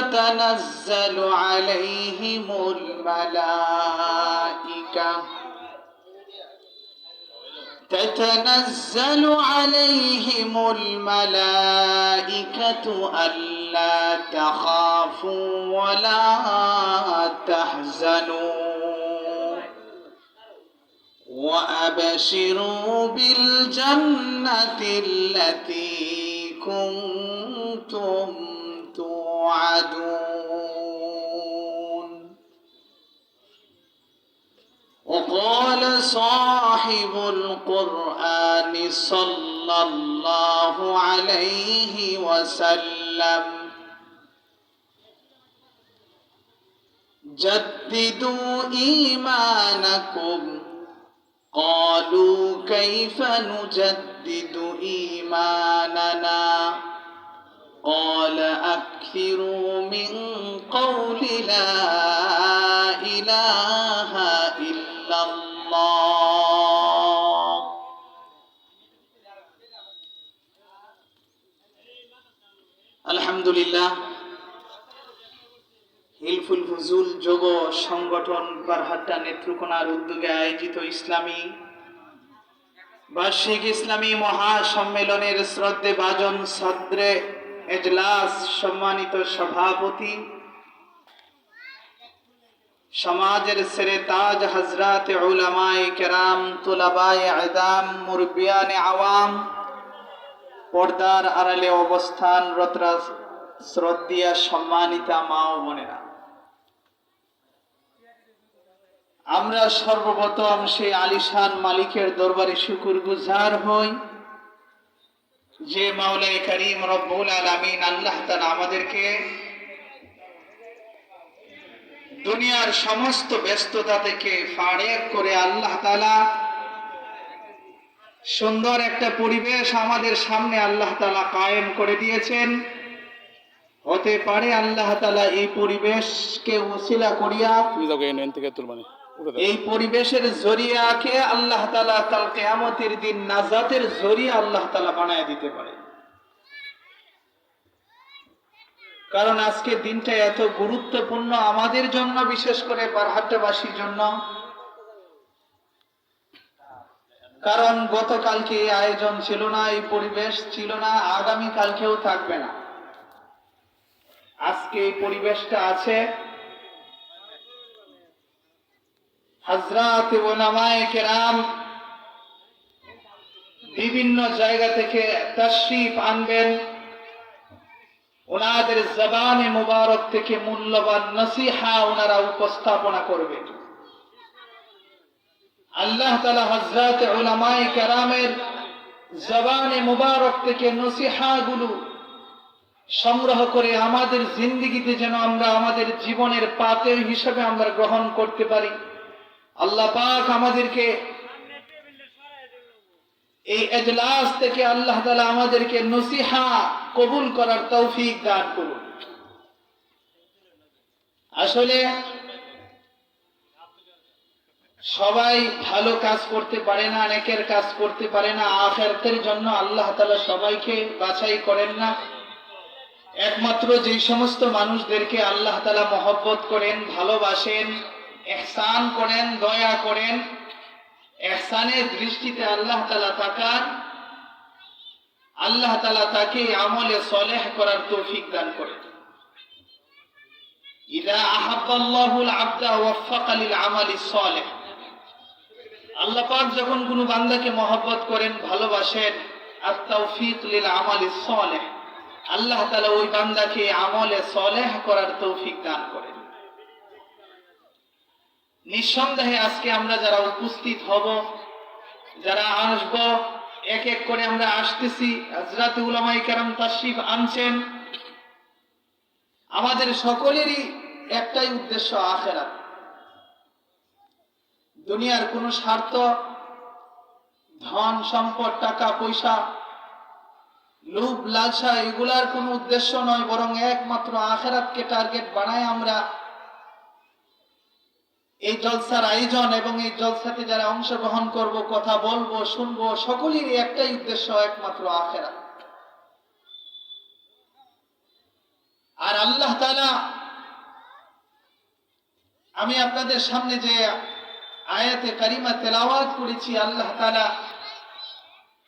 تتنزل عليهم الملائكة. تتنزل عليهم الملائكة ألا تخافوا ولا تحزنوا. وأبشروا بالجنة التي كنتم توعدون وقال صاحب القرآن صلى الله عليه وسلم جددوا إيمانكم قالوا كيف نجدد إيماننا؟ قال أكثروا من قول لا إله إلا الله الحمد لله হিলফুল ফুজুল যোগ সংগঠন বারহাট্টা নেত্রকোনার উদ্যোগে আয়োজিত ইসলামী বার্ষিক ইসলামী মহাসম্মেলনের শ্রদ্ধে বাজন সদ্রে এজলাস সম্মানিত সভাপতি, সমাজের সেরে তাজ হজরত উলামায়ে কেরাম, তুলাবায়ে আদাম মুরবিয়ানে আওয়াম, পর্দার আড়ালে অবস্থান রতরা শ্রদ্ধিয়া সম্মানিতা মা ও বোনেরা। আমরা সর্বপ্রথম সেই আলিশান মালিকের দরবারে শুকুর গুজার হই। যে মাওলাই করিম রব্বুল আলামিন আল্লাহ তাআলা আমাদেরকে দুনিয়ার সমস্ত ব্যস্ততা থেকে ফাড়েক করে আল্লাহ তাআলা সুন্দর একটা পরিবেশ আমাদের সামনে আল্লাহ তাআলা কায়েম করে দিয়েছেন। হতে পারে আল্লাহ তাআলা এই পরিবেশকে উসিলা করিয়া থেকে তুলবানি দাও এই পরিবেশের জরিয়াকে আল্লাহ তালা কাল কেয়ামতের দিন নাজাতের জরিয়া আল্লাহ তালা বানায় দিতে পারে। কারণ আজকে দিনটা এত গুরুত্বপূর্ণ আমাদের জন্য, বিশেষ করে বারহাট্টাবাসীর জন্য। কারণ গতকালকে এই আয়োজন ছিল না, এই পরিবেশ ছিল না আগামী কালকেও থাকবে না। আজকে এই পরিবেশটা আছে। হজরত ওলামায়ে কেরাম বিভিন্ন জায়গা থেকে তশরিফ আনবেন। ওনাদের জবানে মুবারক থেকে মূল্যবান নসিহা ওনারা উপস্থাপনা করবেন। আল্লাহ তালা হজরত ওলামায়ে কেরামের জবানে মুবারক থেকে নসিহা গুলো সংগ্রহ করে আমাদের জিন্দিগিতে যেন আমরা আমাদের জীবনের পাতে হিসেবে আমরা গ্রহণ করতে পারি। আল্লাহ পাক আমাদেরকে এই এজলাস থেকে আল্লাহ তালা আমাদেরকে নসিহা কবুল করার তৌফিক দান করুন। আসলে সবাই ভালো কাজ করতে পারে না অনেকের কাজ করতে পারে না, আখেরাতের জন্য আল্লাহ তালা সবাইকে বাছাই করেন না। একমাত্র যেই সমস্ত মানুষদেরকে আল্লাহ তালা মহব্বত করেন, ভালোবাসেন এহসান করেন, দয়া করেন। এহসানের দৃষ্টিতে আল্লাহ তালা তাকান। আল্লাহ তালা তাকে আমলে সলেহ করার তৌফিক দান করেন ইদা আহাব্বাল্লাহুল আবদা ওয়াফাকা লিল আমালি সলেহ। আল্লাহ পাক যখন কোনো বান্দাকে মহব্বত করেন, ভালোবাসেন, আর তৌফিক লিল আমালি সলেহ, আল্লাহ তালা ওই বান্দাকে আমলে সলেহ করার তৌফিক দান করেন। নিঃসন্দেহে আজকে আমরা যারা উপস্থিত হব, যারা আসব, এক এক করে আমরা আসতেছি। হজরত উলামাই কারাম তাশরিফ আনছেন। আমাদের সকলেরই একটাই উদ্দেশ্য আখেরাত। দুনিয়ার কোনো স্বার্থ, ধন, সম্পদ, টাকা, পয়সা, লোভ, লালসা, এগুলার কোনো উদ্দেশ্য নয়, বরং একমাত্র আখেরাতকে টার্গেট বানায় আমরা এই জলসার আয়োজন এবং এই জলসাতে যারা অংশগ্রহণ করব, কথা বলব, শুনব, সকলেরই একটাই উদ্দেশ্য একমাত্র আখেরাত। আর আল্লাহ তালা আমি আপনাদের সামনে যে আয়াতে কারিমা তেলাওয়াত করেছি, আল্লাহ তাআলা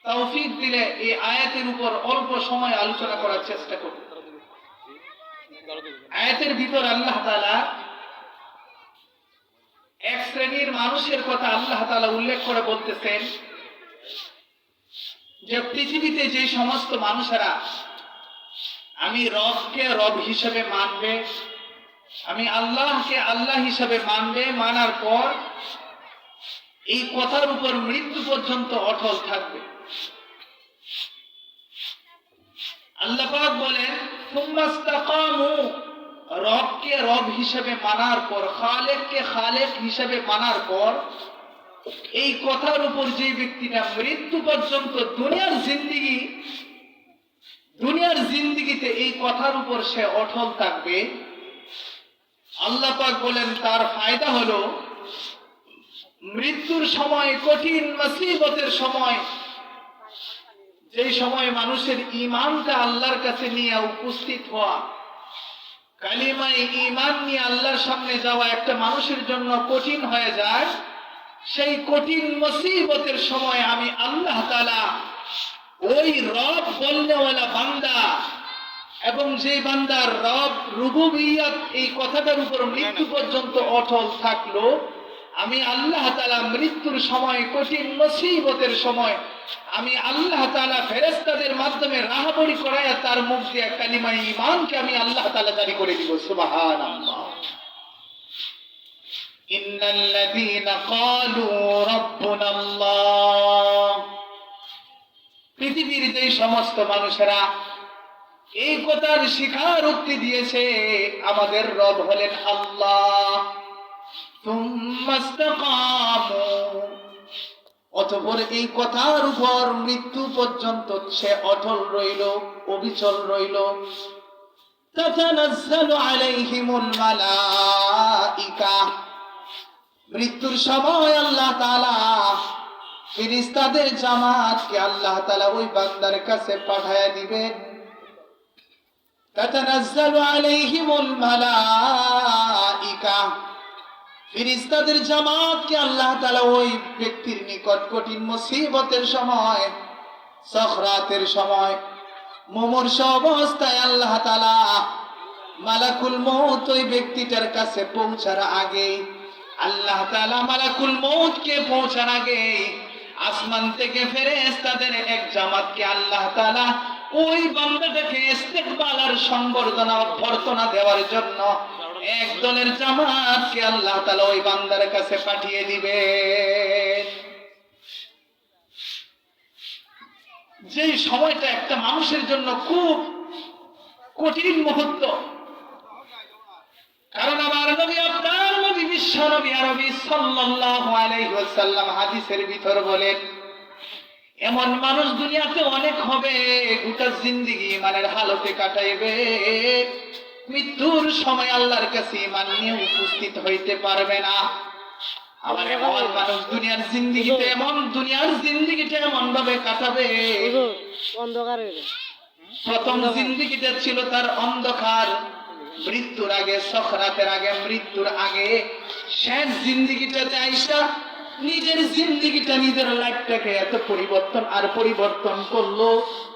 তৌফিক দিলে এই আয়াতের উপর অল্প সময় আলোচনা করার চেষ্টা করব আয়াতের ভিতর আল্লাহ তাআলা এক শ্রেণির মানুষের কথা আল্লাহ তাআলা উল্লেখ করে বলতেছেন যে পৃথিবীতে যে সমস্ত মানুষেরা আমি রবকে রব হিসেবে মানবে, আমি আল্লাহকে আল্লাহ হিসেবে মানবে, মানার পর এই কথার উপর মৃত্যু পর্যন্ত অটল থাকবে। আল্লাহ বলেন রবকে রব হিসেবে মানার পর, খালেককে খালেক হিসেবে মানার পর, এই কথার উপর যে ব্যক্তিটা মৃত্যু পর্যন্ত দুনিয়ার জিন্দিগি, দুনিয়ার জিন্দিগিতে এই কথার উপর সে অটল থাকবে, আল্লাহ পাক বলেন তার ফায়দা হলো, মৃত্যুর সময়, কঠিন মুসিবতের সময়, যেই সময় মানুষের ইমানটা আল্লাহর কাছে নিয়ে উপস্থিত হওয়া। কালিমায় ইমান নিয়ে আল্লাহর সামনে যাওয়া একটা মানুষের জন্য কঠিন হয়ে যায়। সেই কঠিন মুসিবতের সময় আমি আল্লাহ তালা ওই রব বলনেওয়ালা বান্দা এবং যে বান্দার রব রুবুবিয়াত এই কথাটার উপর মৃত্যু পর্যন্ত অটল থাকল। আমি আল্লাহ তাআলা মৃত্যুর সময়, কঠিন মুসিবতের সময়, আমি আল্লাহ তাআলা ফেরেশতাদের মাধ্যমে রাহাবরি করায়া তার মুখ দিয়ে কালিমা ঈমানকে আমি আল্লাহ তালা জারি করে দিব। সুবহানাল্লাহ। ইন্নাল্লাযীনা ক্বালু রাব্বুনাল্লাহ। পৃথিবীর যে সমস্ত মানুষেরা এই কথার স্বীকারোক্তি দিয়েছে, আমাদের রব হলেন আল্লাহ। অতঃপর এই কথার উপর মৃত্যু পর্যন্ত সে অটল রইল, অবিচল রইল। মৃত্যুর সময় আল্লাহ তাআলা ফিরিস্তাদের জামাতকে আল্লাহ তাআলা ওই বান্দার কাছে পাঠায়া দিবেন। তাতানাজ্জালু আলাইহিমুল মালাইকা। ফিরিস্তাদের জামাতকে আল্লাহ তালা ওই ব্যক্তির নিকট কঠিন মুসিবতের সময়, সখরাতের সময়, মুমূর্ষ অবস্থায় আল্লাহ তাআলা মালাকুল মৌত ওই ব্যক্তিটার কাছে পৌঁছার আগে আল্লাহ তাআলা মালাকুল মৌতকে পৌঁছার আগে আসমান থেকে ফেরেশতাদের এক জামাতকে আল্লাহ তাআলা ওই বান্দাটাকে ইস্তেকবাল আর সংবর্ধনা অভ্যর্থনা দেওয়ার জন্য এক দলের জামাতকে আল্লাহ তাআলা ওই বান্দার কাছে পাঠিয়ে দিবে। যে সময়টা একটা মানুষের জন্য খুব কঠিন মুহূর্ত। কারণ আমার নবী, আপনার নবী, বিশ্ব নবী আরবি সাল্লাল্লাহু আলাইহি হাদিসের ভিতর বলেন, এমন মানুষ দুনিয়াতে অনেক হবে, গোটা জিন্দিগি ইমানের হালতে কাটাইবে। মৃত্যুর সময় আল্লাহর কাছে ইমান নিয়ে উপস্থিত হইতে পারবে না। আবার এমন মানুষ দুনিয়ার জিন্দিগিতে এমন দুনিয়ার জিন্দিগিটা এমন ভাবে কাটাবে অন্ধকার প্রথম জিন্দিগিটা ছিল তার অন্ধকার। মৃত্যুর আগে সখরাতের আগে মৃত্যুর আগে। শেষ জিন্দিগিটাতে আইসা নিজের জিন্দিগিটা নিজের লাইফটাকে এত পরিবর্তন আর পরিবর্তন করল।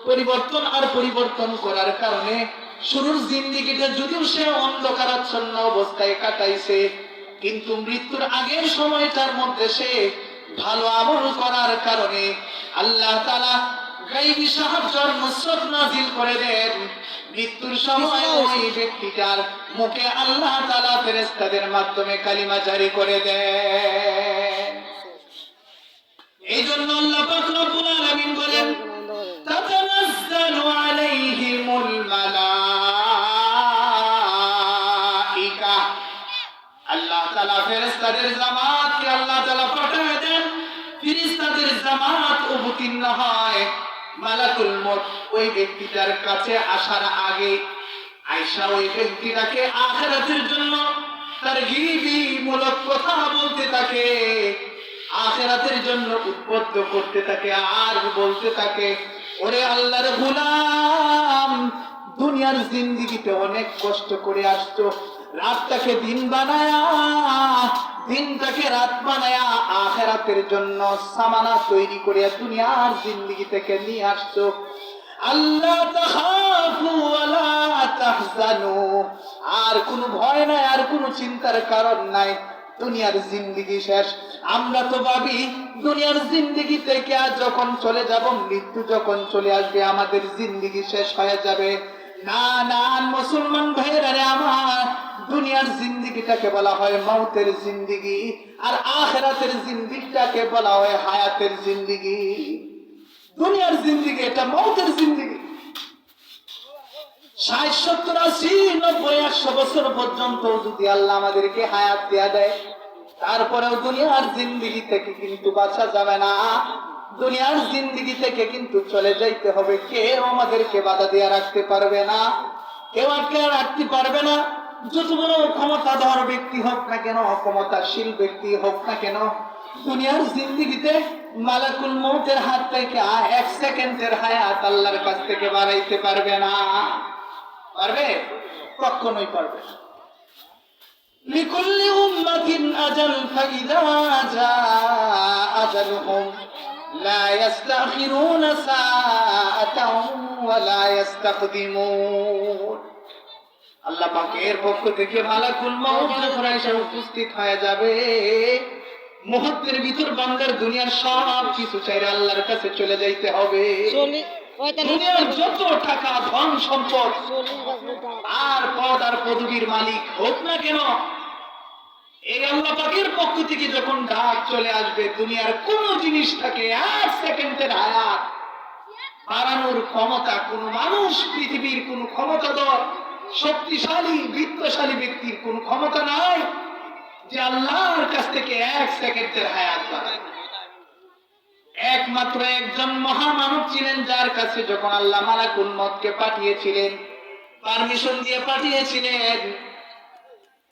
পরিবর্তন আর পরিবর্তন করার কারণে শুরুর জিন্দিগিটা যদিও সে অন্ধকারাচ্ছন্ন অবস্থায় কাটাইছে, কিন্তু মৃত্যুর আগের সময়টার মধ্যে সে ভালো আমল করার কারণে আল্লাহ তাআলা গাইবি সাহায্যর নাজিল করে দেন। মৃত্যুর সময় ওই ব্যক্তিটার মুখে আল্লাহ তালা ফেরেস্তাদের মাধ্যমে কালিমা জারি করে দেন। এই জন্য আল্লাহ ফেরেস্তাদের জামাতকে আল্লাহ তালা পাঠায় দেন। ফেরেস্তাদের জামাত অবতীর্ণ হয়। মালাকুল মত ওই ব্যক্তিটার কাছে আসার আগে আয়সা ওই ব্যক্তিটাকে আখেরাতের জন্য তার গিবি মূলক কথা বলতে থাকে। আখেরাতের জন্য উদ্বুদ্ধ করতে থাকে, আর বলতে থাকে, ওরে আল্লাহর গোলাম, দুনিয়ার জিন্দিগিতে অনেক কষ্ট করে আসছো রাতটাকে দিন বানায়া, দিনটাকে রাত বানায়া আখেরাতের জন্য সামানা তৈরি করে দুনিয়ার জিন্দিগি থেকে নিয়ে আসছো। আল্লাহ আর কোনো ভয় নাই, আর কোনো চিন্তার কারণ নাই। দুনিয়ার জিন্দিগি শেষ। আমরা তো ভাবি, দুনিয়ার জিন্দিগি থেকে আর যখন চলে যাব, মৃত্যু যখন চলে আসবে, আমাদের জিন্দিগি শেষ হয়ে যাবে। না না, মুসলমান ভাইয়েরা রে আমার। দুনিয়ার জিন্দিগিটাকে বলা হয় মৌতের জিন্দিগি, আর আখেরাতের জিন্দিগিটাকে বলা হয় হায়াতের জিন্দিগি। দুনিয়ার জিন্দিগি, এটা মৌতের জিন্দিগি। ষাট, সত্তর, আশি, নব্বই, একশো বছর পর্যন্ত যদি আল্লাহ আমাদেরকে হায়াত দেয়া দেয়, তারপরেও দুনিয়ার জিন্দিগি থেকে কিন্তু বাঁচা যাবে না। দুনিয়ার জিন্দিগি থেকে কিন্তু চলে যাইতে হবে। কেউ আমাদেরকে বাধা দিয়ে রাখতে পারবে না। কেউ আটকে রাখতে পারবে না। যত বড় ক্ষমতাধর ব্যক্তি হোক না কেন ক্ষমতাশীল ব্যক্তি হোক না কেন দুনিয়ার জিন্দিগিতে মালাকুল মৌতের হাত থেকে এক সেকেন্ডের হায়াত আল্লাহর কাছ থেকে বাড়াইতে পারবে না পারবে কখনোই পারবে না لكل أمة أجل فإذا جاء أجلهم لا يستأخرون ساعة ولا يستقدمون আল্লাহ পাকের পক্ষ থেকে মালাকুল মউত যখন এসে উপস্থিত হয়ে যাবে। মুহূর্তের ভিতর বান্দার দুনিয়ার সব কিছু চাইরে আল্লাহর কাছে চলে যাইতে হবে। দুনিয়ার যত টাকা ধন সম্পদ। আর পদ আর পদবীর মালিক হোক না কেন এই আল্লাহ পাকের পক্ষ থেকে যখন ডাক চলে আসবে দুনিয়ার কোন জিনিস থাকে এক সেকেন্ডের হায়াত বাড়ানোর ক্ষমতা কোন মানুষ পৃথিবীর কোন ক্ষমতাধর শক্তিশালী, বৃত্তশালী ব্যক্তির কোন ক্ষমতা নাই যে আল্লাহর কাছ থেকে এক সেকেন্ডের হায়াত একমাত্র একজন মহামানব ছিলেন যার কাছে যখন আল্লাহ মালাকুল মতকে পাঠিয়েছিলেন, পারমিশন দিয়ে পাঠিয়েছিলেন,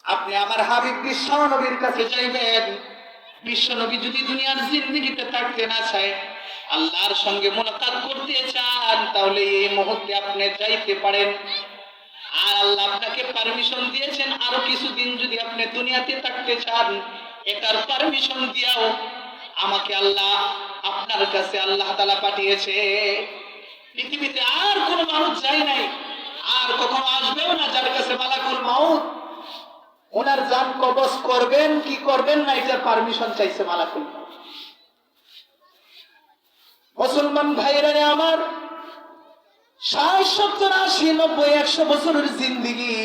আপনি আমার হাবিব বিশ্ব নবীর কাছে যাইবেন বিশ্ব নবী যদি দুনিয়ার জিন্দিগিতে থাকতে না চায়, আল্লাহর সঙ্গে মোলাকাত করতে চান, তাহলে এই মুহূর্তে আপনি যাইতে পারেন। আর আল্লাহ আপনাকে পারমিশন দিয়েছেন আরও কিছুদিন যদি আপনি দুনিয়াতে থাকতে চান। এটার পারমিশন দিয়াও আমাকে আল্লাহ আপনার কাছে আল্লাহ তালা পাঠিয়েছে। পৃথিবীতে আর কোন মানুষ যায় নাই। আর কখনো আসবেও না যার কাছে মালাকুল মাউত। ওনার যান কবজ করবেন, কি করবেন না, এটার পারমিশন চাইছে মালাকুল মুসলমান ভাইরা আমার ষাট আশি, নব্বই, একশো বছরের জিন্দিগি।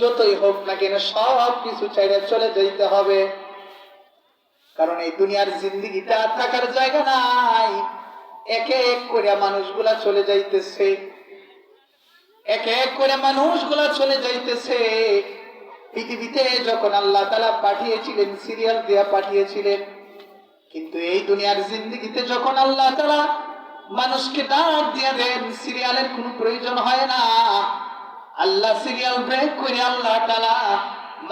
যতই হোক না কেন, সব কিছু চাইলে চলে যেতে হবে। কারণ এই দুনিয়ার জিন্দিগিটা থাকার জায়গা নাই। একে এক করে মানুষগুলা চলে যাইতেছে। এক এক করে মানুষগুলা চলে যাইতেছে। পৃথিবীতে যখন আল্লাহ তালা পাঠিয়েছিলেন, সিরিয়াল দিয়া পাঠিয়েছিলেন, কিন্তু এই দুনিয়ার জিন্দিগিতে যখন আল্লাহ তালা মানুষকে ডাক দিয়ে দেন, সিরিয়ালের কোনো প্রয়োজন হয় না। আল্লাহ সিরিয়াল ব্রেক করে আল্লাহ তালা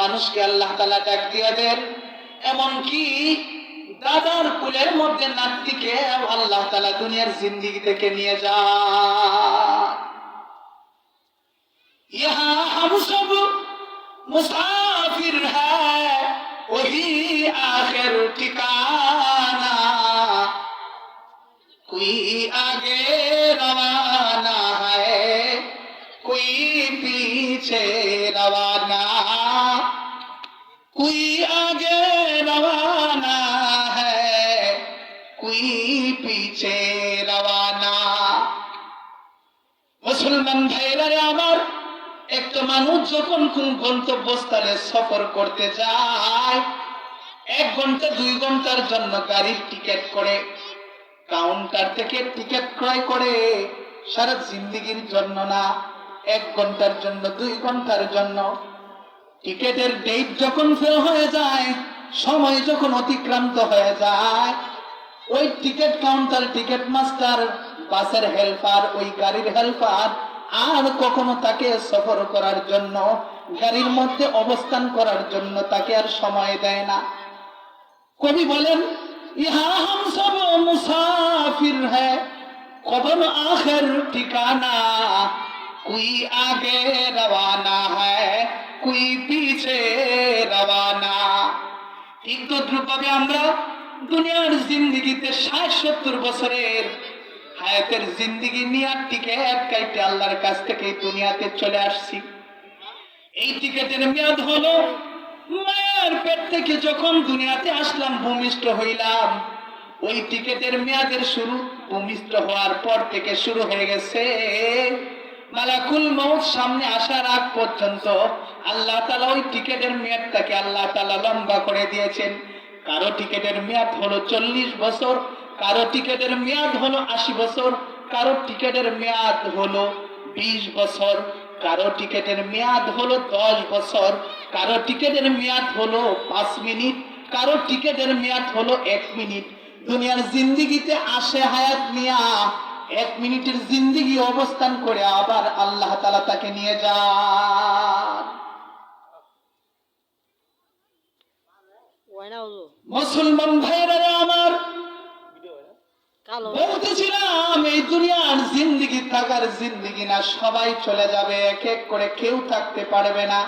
মানুষকে আল্লাহ তালা ডাক দিয়ে দেন। এমনকি দাদার কুলের মধ্যে নাতিকে আল্লাহ তালা দুনিয়ার জিন্দিগি থেকে নিয়ে যা ইহা হাম সব মুসাফির হ্যাঁ ওহি আখের ঠিকানা। कोई आगे रवाना है कोई पीछे रवाना कोई आगे रवाना है कोई पीछे रवाना মুসলমান ভাইরা রে আমার একটু একটা মানুষ যখন কোন গন্তব্যস্থলে সফর করতে যায় এক ঘন্টা দুই ঘন্টার জন্য গাড়ির টিকিট করে কাউন্টার থেকে টিকিট ক্রয় করে সারা জিন্দিগির জন্য না, এক ঘণ্টার জন্য, দুই ঘণ্টার জন্য। টিকেটের ডেট যখন ফেল হয়ে যায়, সময় যখন অতিক্রান্ত হয়ে যায়, ওই টিকিট কাউন্টার টিকিট মাস্টার বাসের হেল্পার ওই গাড়ির হেল্পার আর কখনো তাকে সফর করার জন্য, গাড়ির মধ্যে অবস্থান করার জন্য তাকে আর সময় দেয় না। কবি বলেন ইহা হাম সব মুসাফির হ্যায়। কবর আখের ঠিকানা কুই আগে রওয়ানা হ্যায়, কুই পিছে রওয়ানা। ঠিক তদ্রুপভাবে আমরা দুনিয়ার জিন্দিগিতে ষাট সত্তর বছরের হায়াতের জিন্দিগি নিয়ে টিকেট কাইটে আল্লাহর কাছ থেকে দুনিয়াতে চলে আসছি। এই টিকেটের মেয়াদ হলো মায়ের পেট থেকে যখন দুনিয়াতে আসলাম, ভূমিষ্ঠ হইলাম। ওই টিকেটের মেয়াদের শুরু, ভূমিষ্ঠ হওয়ার পর থেকে শুরু হয়ে গেছে। মালাকুল মৌত সামনে আসার আগ পর্যন্ত আল্লাহ তালা ওই টিকেটের মেয়াদটাকে আল্লাহ তালা লম্বা করে দিয়েছেন। কারও টিকেটের মেয়াদ হলো চল্লিশ বছর, কারও টিকেটের মেয়াদ হলো আশি বছর, কারও টিকেটের মেয়াদ হলো বিশ বছর। কারও টিকেটের মেয়াদ হলো দশ বছর কারও টিকেটের মেয়াদ হলো পাঁচ মিনিট কারও টিকেটের মেয়াদ হলো এক মিনিট। দুনিয়ার জিন্দিগিতে আসে হায়াত মিয়া এক মিনিটের জিন্দিগি অবস্থান করে আবার আল্লাহ তালা তাকে নিয়ে যান। হুজুর মুসলমান ভাইরা কালো। এই দুনিয়ার জিন্দিগি থাকার জিন্দিগি না, সবাই চলে যাবে, এক এক করে কেউ থাকতে পারবে না।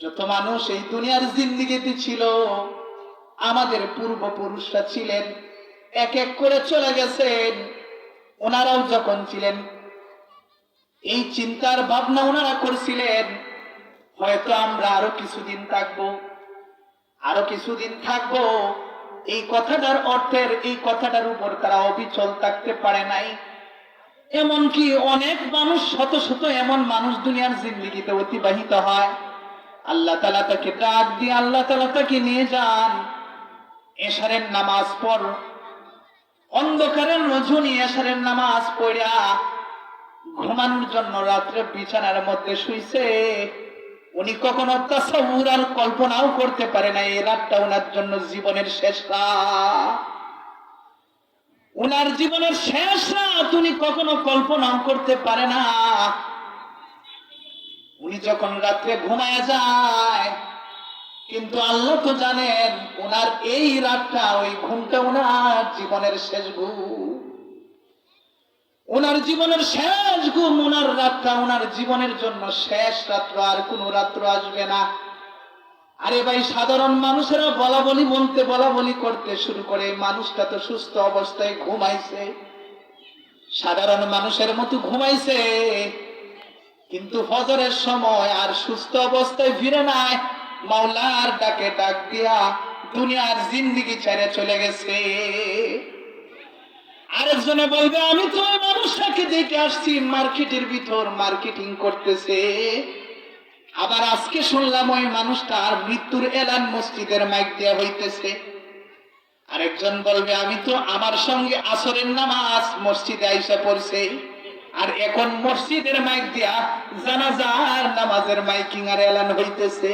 যত মানুষ এই দুনিয়ার জিন্দিগিতে ছিল, আমাদের পূর্বপুরুষরা ছিলেন, এক এক করে চলে গেছেন। ওনারাও যখন ছিলেন, এই চিন্তার ভাবনা ওনারা করছিলেন, হয়তো আমরা আরও কিছুদিন থাকব, আরও কিছুদিন থাকব এই কথাটার অর্থের, এই কথাটার উপর তারা অবিচল থাকতে পারে নাই। এমনকি অনেক মানুষ, শত শত এমন মানুষ দুনিয়ার জিন্দিগিতে অতিবাহিত হয়। আল্লাহ তালা তাকে ডাক দিয়ে আল্লাহ তালা তাকে নিয়ে যান। এশারের নামাজ পড়। অন্ধকারের রজনী এশারের নামাজ পড়া। ঘুমানোর জন্য রাত্রে বিছানার মধ্যে শুইছে। উনি কখনো তাসাউর আর কল্পনাও করতে পারে না এই রাতটা ওনার জন্য জীবনের শেষ রাত। উনার জীবনের শেষ রাত উনি কখনো কল্পনাও করতে পারে না। উনি যখন রাত্রে ঘুমায় যায়, কিন্তু আল্লাহ তো জানেন ওনার এই রাতটা, ওই ঘুমটা ওনার জীবনের শেষ ঘুম। ওনার জীবনের শেষ ঘুম, ওনার রাতটা ওনার জীবনের জন্য শেষ রাত্র, আর কোন রাত্র আসবে না। আরে ভাই, সাধারণ মানুষেরা বলা বলি বলতে বলা বলি করতে শুরু করে, মানুষটা তো সুস্থ অবস্থায় ঘুমাইছে। সাধারণ মানুষের মতো ঘুমাইছে, কিন্তু ফজরের সময় আর সুস্থ অবস্থায় ফিরে নাই। মাওলার ডাকে ডাক দিয়া দুনিয়ার জিন্দিগি ছেড়ে চলে গেছে। আরেকজনে বলবে, আমি তো ওই মানুষটাকে দেখে আসছি, মার্কেটের ভিতর মার্কেটিং করতেছে। আবার আজকে শুনলাম ওই মানুষটার মৃত্যুর এলান মসজিদের মাইক দেওয়া হইতেছে। আরেকজন বলবে, আমি তো আমার সঙ্গে আসরের নামাজ মসজিদে আইসা পড়ছে আর এখন মসজিদের মাইক দিয়া জানাজার নামাজের মাইকিং আর এলান হইতেছে।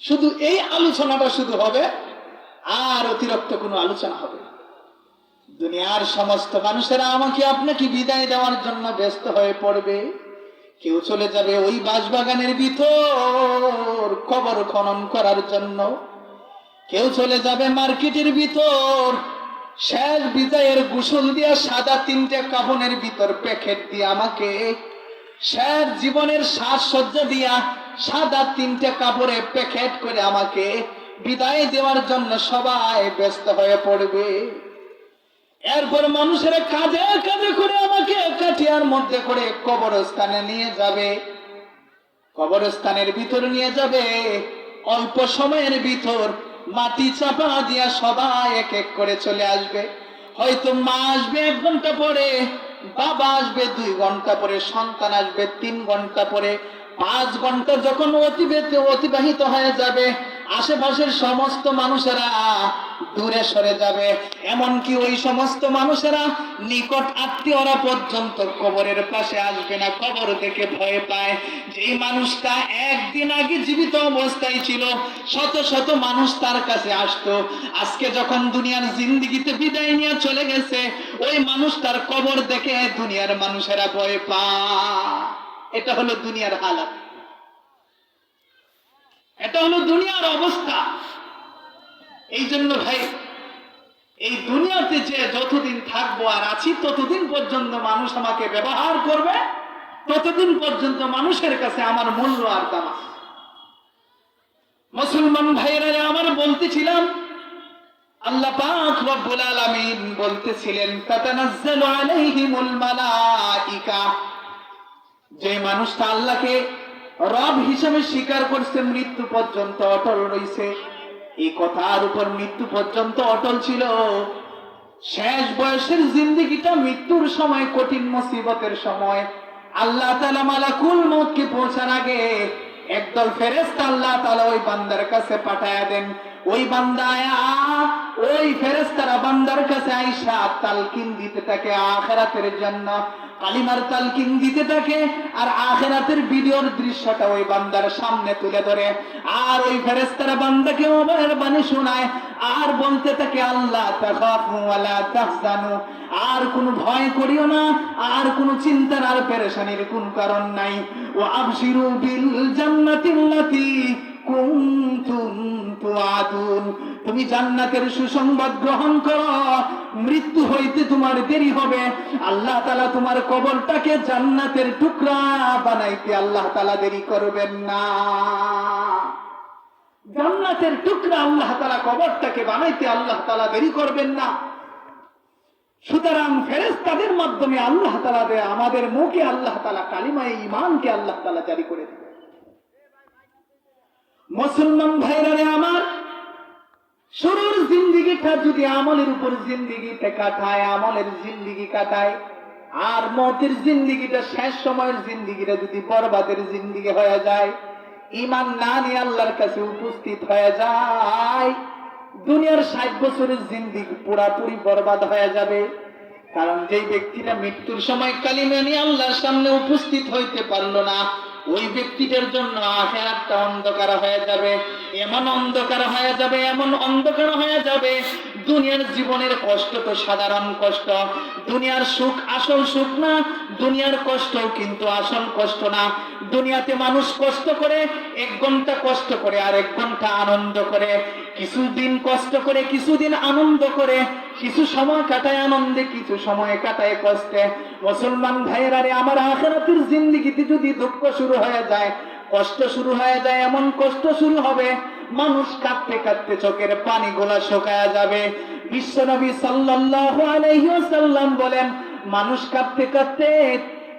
শুধু এই আলোচনাটা শুধু হবে, আর অতিরিক্ত কোনো আলোচনা হবে দুনিয়ার সমস্ত মানুষেরা আমাকে আপনাকে বিদায় দেওয়ার জন্য ব্যস্ত হয়ে পড়বে। কেউ চলে যাবে ওই বাঁশবাগানের ভিতর কবর খনন করার জন্য। কেউ চলে যাবে মার্কেটের ভিতর শেষ বিদায়ের গোসল দিয়া সাদা তিনটে কাপনের ভিতর প্যাকেট দিয়ে আমাকে শেষ জীবনের সাজসজ্জা দিয়া সাদা তিনটে কাপড়ে প্যাকেট করে আমাকে বিদায় দেওয়ার জন্য সবাই ব্যস্ত হয়ে পড়বে। এরপর মানুষেরা কাঁধে কাঁধে করে আমাকে কাঠিয়ার মধ্যে করে কবরস্থানে নিয়ে যাবে। কবরস্থানের ভিতর নিয়ে যাবে। অল্প সময়ের ভিতর মাটি চাপা দিয়া সবাই এক এক করে চলে আসবে। হয়তো মা আসবে এক ঘণ্টা পরে, বাবা আসবে দুই ঘণ্টা পরে, সন্তান আসবে তিন ঘণ্টা পরে, পাঁচ ঘণ্টা যখন অতিবাহিত হয়ে যাবে আশেপাশের সমস্ত মানুষেরা দূরে সরে যাবে। এমনকি ওই সমস্ত মানুষেরা নিকট আত্মীয়রা পর্যন্ত কবরের পাশে আসবে না, কবর দেখে ভয় পায়। যেই মানুষটা একদিন আগে জীবিত অবস্থায় ছিল, শত শত মানুষ তার কাছে আসতো। আজকে যখন দুনিয়ার জিন্দিগিতে বিদায় নিয়ে চলে গেছে, ওই মানুষটার কবর দেখে দুনিয়ার মানুষেরা ভয় পায়। এটা হলো দুনিয়ার হালাত। এটা হলো দুনিয়ার অবস্থা এই জন্য ভাই, এই দুনিয়াতে যে যতদিন থাকব আর আছি, ততদিন পর্যন্ত মানুষ আমাকে ব্যবহার করবে, ততদিন পর্যন্ত মানুষের কাছে আমার মূল্য আর দাম। মুসলমান ভাইয়েরা আমার বলতেছিলাম, আল্লাহ পাক রব্বুল আলামিন বলতেছিলেন, তাতানাজ্জালু আলাইহিমুল মালাইকা যে মানুষটা আল্লাহকে রব হিসেবে স্বীকার করছে, মৃত্যু পর্যন্ত অটল রইছে এই কথার উপর মৃত্যু পর্যন্ত অটল ছিল। শেষ বয়সের জিন্দিগিটা মৃত্যুর সময়, কঠিন মুসিবতের সময়। আল্লাহ তালা মালাকুল মৌতকে পৌঁছার আগে একদল ফেরেস্তা আল্লাহ তালা ওই বান্দার কাছে পাঠায়া দেন। ওই বান্দা ওই ফেরেস্তারা বান্দার কাছে আইসা তালকিন দিতে থাকে আখেরাতের জন্য। কালিমার তালকিন দিতে থাকে আর আখেরাতের ভিডিওর দৃশ্যটা ওই বান্দার সামনে তুলে ধরে। আর ওই ফেরেস্তারা বান্দাকে মোবাইলের বাণী শোনায়, আর বলতে থাকে, আল্লাহ, তাখাফু ওয়ালা তাহজানু। আর কোনো ভয় করিও না, আর কোনো চিন্তার আর পেরেশানির কোন কারণ নাই। ও আবশিরু বিল জান্নাতিল্লাতি তুমি জান্নাতের সুসংবাদ গ্রহণ করো। মৃত্যু হইতে তোমার দেরি হবে। আল্লাহ তালা তোমার কবরটাকে জান্নাতের টুকরা বানাইতে আল্লাহ তালা দেরি করবেন না। জান্নাতের টুকরা আল্লাহ তালা কবরটাকে বানাইতে আল্লাহ তালা দেরি করবেন না। সুতরাং ফেরেস্তাদের মাধ্যমে আল্লাহ তালা আমাদের মুখে আল্লাহ তালা কালিমায় ইমানকে আল্লাহ তালা জারি করে দেবে মুসলমান ভাইরা রে আমার, শুরুর জিন্দিগিটা যদি আমলের উপর জিন্দিগিতে কাটায়, আমলের জিন্দিগি কাটায়, আর মতের জিন্দিগিটা শেষ সময়ের জিন্দিগিটা যদি বরবাদের জিন্দিগি হয়ে যায় ইমান না নিয়ে আল্লাহর কাছে উপস্থিত হয়ে যায়, দুনিয়ার ষাট বছরের জিন্দিগি পুরাপুরি বরবাদ হয়ে যাবে। কারণ যেই ব্যক্তিরা মৃত্যুর সময় কালিমা নিয়ে আল্লাহর সামনে উপস্থিত হইতে পারল না ওই ব্যক্তিটার জন্য আখেরাতটা অন্ধকার হয়ে যাবে, এমন অন্ধকার হয়ে যাবে, এমন অন্ধকার হয়ে যাবে, দুনিয়ার জীবনের কষ্ট তো সাধারণ কষ্ট, দুনিয়ার সুখ আসল সুখ না, দুনিয়ার কষ্ট কিন্তু আসল কষ্ট না। দুনিয়াতে মানুষ কষ্ট করে, এক ঘণ্টা কষ্ট করে আর এক ঘণ্টা আনন্দ করে। কিছুদিন কষ্ট করে, কিছুদিন আনন্দ করে, কিছু সময় কাটায় আনন্দে, কিছু সময় কাটায় কষ্টে। মুসলমান ভাইয়েরা রে, আমার আখেরাতের জিন্দিগিতে যদি দুঃখ শুরু হয়ে যায়, কষ্ট শুরু হয়ে যায়, এমন কষ্ট শুরু হবে, মানুষ কাঁদতে কাঁদতে চোখের পানি গোলা শুকায়া যাবে। বিশ্বনবী সাল্লাল্লাহু আলাইহি ওয়াসাল্লাম বলেন, মানুষ কাঁদতে কাঁদতে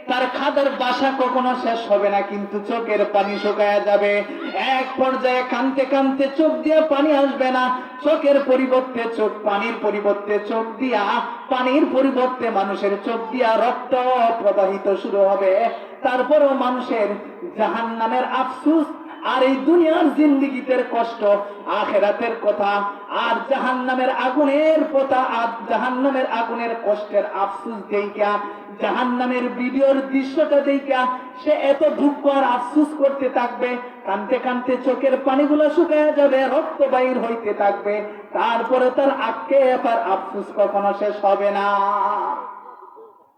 তার খাদার বাসা কখনো শেষ হবে না, কিন্তু চোখের পানি শুকায়া যাবে। এক পর্যায়ে কানতে কানতে চোখ দিয়ে পানি আসবে না, চোখের পরিবর্তে চোখ, পানির পরিবর্তে চোখ দিয়া, পানির পরিবর্তে মানুষের চোখ দিয়া রক্ত প্রবাহিত শুরু হবে। তারপরও মানুষের জাহান নামের আফসুস আর এই দুনিয়ার জিন্দিগিতের কষ্ট, আখেরাতের কথা, আর জাহান নামের আগুনের কথা আর জাহান নামের আগুনের কষ্টের আফসুস দেইকা জাহান নামের ভিডিওর দৃশ্যটা দেইকা, সে এত দুঃখ আর আফসুস করতে থাকবে, কানতে কানতে চোখের পানিগুলো শুকায় যাবে, রক্ত বাইর হইতে থাকবে, তারপরে তার আটকে আর আফসুস কখনো শেষ হবে না।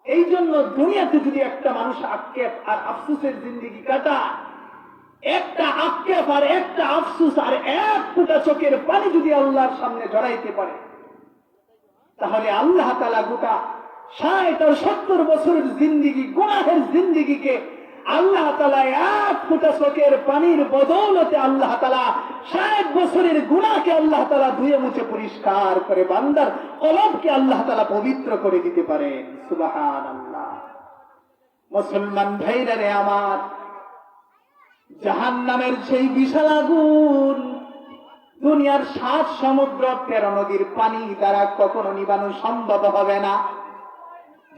এই জন্য দুনিয়াতে যদি একটা মানুষ আটকে আর আফসুসের জিন্দিগি কাটায় একটা আক্ষেপ আর একটা আফসুস, আর এক ফুটা চোখের পানি যদি আল্লাহর সামনে জড়াইতে পারে, তাহলে আল্লাহ তালা গোটা ষাট আর সত্তর বছরের জিন্দিগি, গুনাহের জিন্দিগিকে আল্লাহ তালা এক ফুটা চোখের পানির বদৌলতে আল্লাহ তালা ষাট বছরের গুণাকে আল্লাহ তালা ধুয়ে মুছে পরিষ্কার করে বান্দার কলবকে আল্লাহ তালা পবিত্র করে দিতে পারেন সুবাহান আল্লাহ মুসলমান ভাইরা রে আমার জাহান নামের সেই বিশাল আগুন দুনিয়ার সাত সমুদ্র তেরো নদীর পানি দ্বারা কখনো নিবানো সম্ভব হবে না।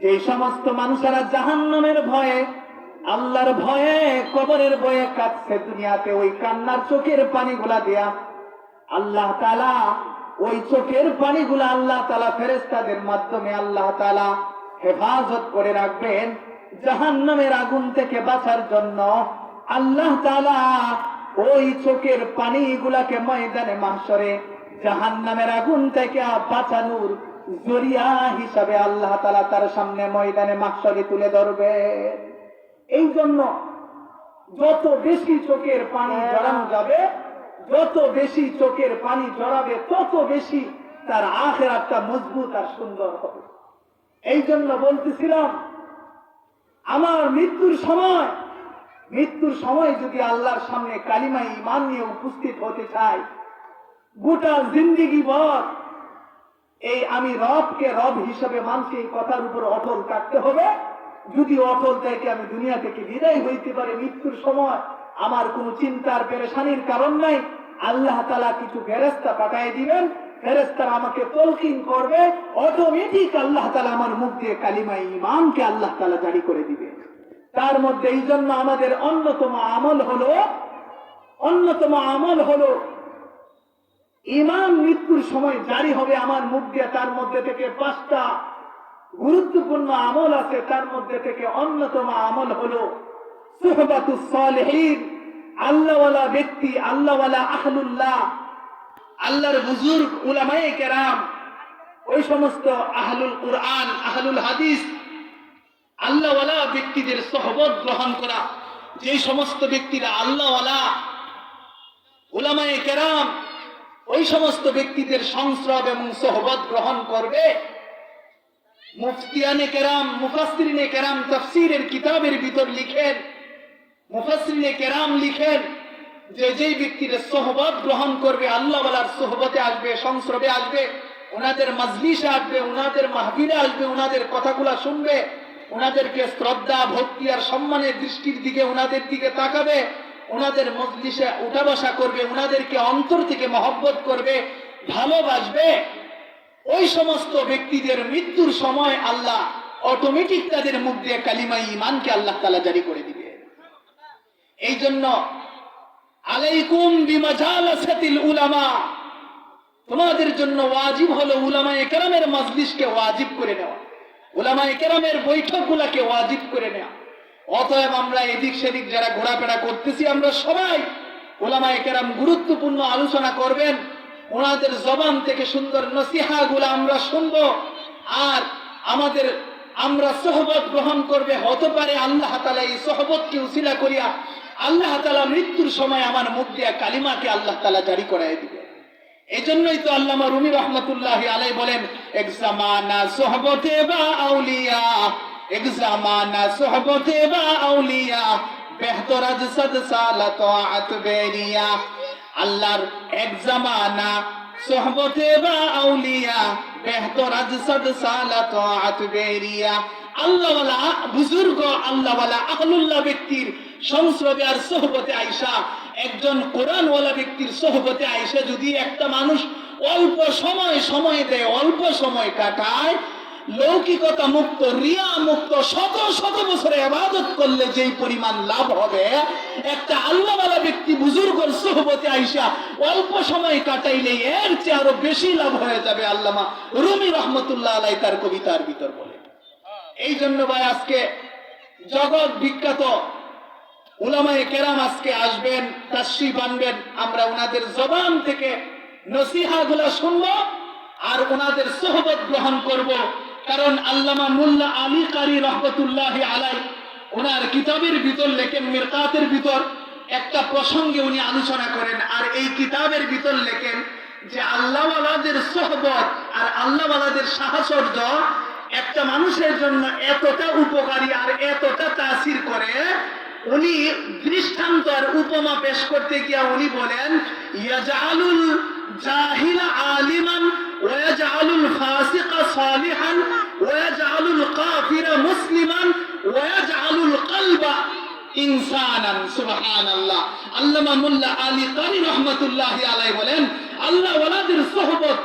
যে সমস্ত মানুষেরা জাহান্নামের ভয়ে, আল্লাহর ভয়ে, কবরের ভয়ে কাঁদছে দুনিয়াতে, ওই কান্নার চোখের পানিগুলা দেয়া আল্লাহ তালা ওই চোখের পানিগুলা আল্লাহ তালা ফেরেস্তাদের মাধ্যমে আল্লাহ তালা হেফাজত করে রাখবেন জাহান্নামের আগুন থেকে বাঁচার জন্য। আল্লাহ তালা ওই চোখের পানিগুলাকে ময়দানে মাসরে জাহান্নামের আগুন থেকে বাঁচানোর জরিয়া হিসাবে আল্লাহ তালা তার সামনে ময়দানে মাসরে তুলে ধরবে। এই জন্য যত বেশি চোখের পানি জড়ানো যাবে যত বেশি চোখের পানি জড়াবে তত বেশি তার আখের আখেরাতটা মজবুত আর সুন্দর হবে। এই জন্য বলতেছিলাম আমার মৃত্যুর সময় মৃত্যুর সময় যদি আল্লাহর সামনে কালিমা ইমান নিয়ে উপস্থিত হতে চাই, গোটা জিন্দিগি ভর এই আমি রবকে রব হিসেবে মানছি, এই কথার উপর অটল থাকতে হবে। যদি অটল থেকে আমি দুনিয়া থেকে বিদায় হইতে পারে, মৃত্যুর সময় আমার কোনো চিন্তার পেরেশানির কারণ নাই। আল্লাহ তালা কিছু ফেরেস্তা পাঠায় দিবেন ফেরেস্তারা আমাকে তলকিন করবে। অটোমেটিক আল্লাহ তালা আমার মুখ দিয়ে কালিমা ইমানকে আল্লাহ তালা জারি করে দিবে তার মধ্যে এই জন্য আমাদের অন্যতম আমল হলো, অন্যতম আমল হলো, ইমাম মৃত্যুর সময় জারি হবে আমার মুখ দিয়ে, তার মধ্যে থেকে পাঁচটা গুরুত্বপূর্ণ আমল আছে, তার মধ্যে থেকে অন্যতম আমল হলো আল্লাহওয়ালা ব্যক্তি, আল্লাহওয়ালা আহলুল্লাহ, আল্লাহর বুজুর্গ উলামায়ে কেরাম, ওই সমস্ত আহলুল কুরআন, আহলুল হাদিস আল্লাহওয়ালা ব্যক্তিদের সহবত গ্রহণ করা। যে সমস্ত ব্যক্তিরা আল্লাহওয়ালা, উলামায়ে কেরাম, ওই সমস্ত ব্যক্তিদের সংস্রব এবং সহবত গ্রহণ করবে। মুফতিয়ানে কেরাম মুফাসরিনে কেরাম তফসিরের কিতাবের ভিতর লিখেন মুফাসরিনে কেরাম লিখেন যে যেই ব্যক্তিরা সোহবত গ্রহণ করবে, আল্লাহওয়ালার সোহবতে আসবে, সংস্রবে আসবে, ওনাদের মজলিসে আসবে, ওনাদের মাহবিলে আসবে, ওনাদের কথাগুলা শুনবে ওনাদেরকে শ্রদ্ধা, ভক্তি আর সম্মানের দৃষ্টির দিকে ওনাদের দিকে তাকাবে, ওনাদের মজলিসে উঠা বসা করবে, ওনাদেরকে অন্তর থেকে মহব্বত করবে, ভালোবাসবে। ওই সমস্ত ব্যক্তিদের মৃত্যুর সময় আল্লাহ অটোমেটিক তাদের মুখ দিয়ে কালিমা ইমানকে আল্লাহ তালা জারি করে দিবে। এই জন্য আলাইকুম বিমাজালাসাতিল উলামা। তোমাদের জন্য ওয়াজিব হলো উলামা একরামের মজলিসকে ওয়াজিব করে নেওয়া। উলামা একরামের বৈঠকগুলাকে ওয়াজিব করে নেওয়া অতএব আমরা এদিক সেদিক যারা ঘোরাফেরা করতেছি, আমরা সবাই ওলামা একরাম গুরুত্বপূর্ণ আলোচনা করবেন। ওনাদের জবান থেকে সুন্দর নসিহা গুলা আমরা শুনব। আর আমাদের, আমরা সহবত গ্রহণ করবে, হতে পারে আল্লাহ তালা এই সহবতকে উসিলা করিয়া আল্লাহ তালা মৃত্যুর সময় আমার মুখ দিয়া কালিমাকে আল্লাহ তালা জারি করাই দিবে এই জন্যই তো আল্লামা রুমি রহমতুল্লাহ আলাই বলেন এক জামানা সোহবতে বা আউলিয়া, এক জামানা সোহবতে বা আউলিয়া বেহতর আজ সদ সালা তোয়াত বেরিয়া আল্লাহর এক জামানা সোহবতে বা আউলিয়া, বেহতরাজ সদ সালা তোয়াত বেরিয়া আল্লাহওয়ালা বুজুর্গ, আল্লাহওয়ালা আহলুল্লাহ ব্যক্তির সংস্রবে আর সোহবতে আইসা, একজন কোরআনওয়ালা ব্যক্তির সোহবতে আইসা যদি একটা মানুষ অল্প সময় সময় দেয়, অল্প সময় কাটায়। লৌকিকতা মুক্ত, রিয়া মুক্ত, শত শত বছরে আবাদত করলে যেই পরিমাণ লাভ হবে, একটা আল্লাহওয়ালা ব্যক্তি বুজুর্গর সোহবতে আইসা অল্প সময় কাটাইলে এর চেয়ে আরও বেশি লাভ হয়ে যাবে আল্লামা রুমি রহমতুল্লাহ আলাই তার কবিতার ভিতর বলে। এই জন্য ভাই আজকে জগৎ বিখ্যাত উলামায়ে কেরাম আজকে আসবেন তাশ্রী আনবেন। আমরা ওনাদের জবান থেকে নসিহা গুলা শুনব আর ওনাদের সোহবত গ্রহণ করব। কারণ আল্লামা মুল্লা আলী কারি রহমতুল্লাহ আলাই ওনার কিতাবের ভিতর লেখেন, মিরকাতের ভিতর একটা প্রসঙ্গে উনি আলোচনা করেন। আর এই কিতাবের ভিতর লেখেন যে আল্লাহওয়ালাদের সোহবত আর আল্লাহওয়ালাদের সাহচর্য একটা মানুষের জন্য এতটা উপকারী আর এতটা তাসির করে, উনি দৃষ্টান্ত আর উপমা পেশ করতে গিয়া উনি বলেন ইয়াজালুল জাহিলা আলিমান, ওয়াজআলুল ফাসিকা সালিহান, ওয়াজআলুল কাফিরা মুসলিমান, ওয়াজআলুল কলবা ইনসানান, সুবহানাল্লাহ। আল্লামা মোল্লা আলী কারি রহমাতুল্লাহি আলাইহি বলেন, আল্লাহ ওয়ালাদের সোহবত